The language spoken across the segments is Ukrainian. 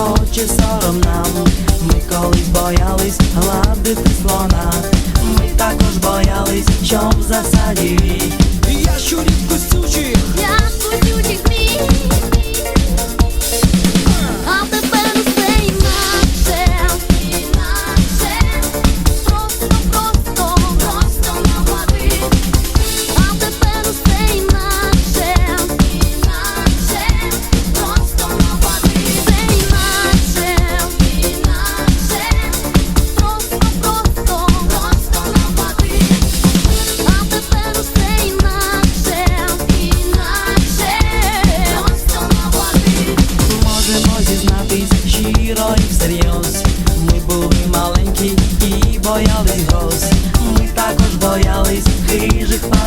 очі сором нам, ми колись боялись гладити слона, ми також боялись, що в засаді. Я щурів косючих, я косючих героїв серйоз. Ми були маленькі і боялись гроз. Ми також боялись хижих.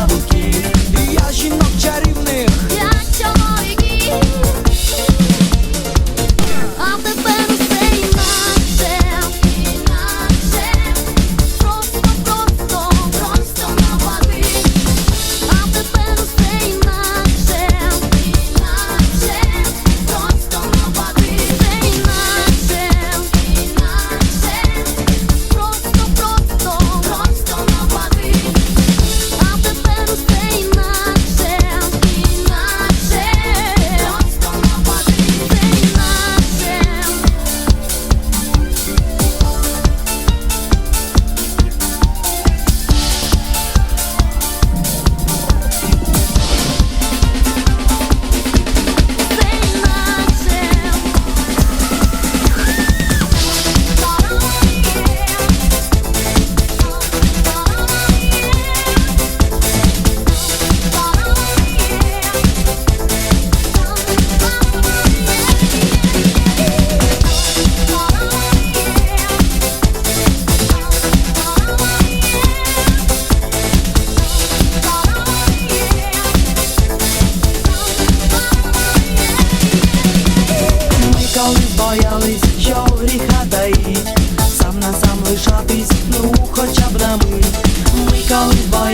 always boy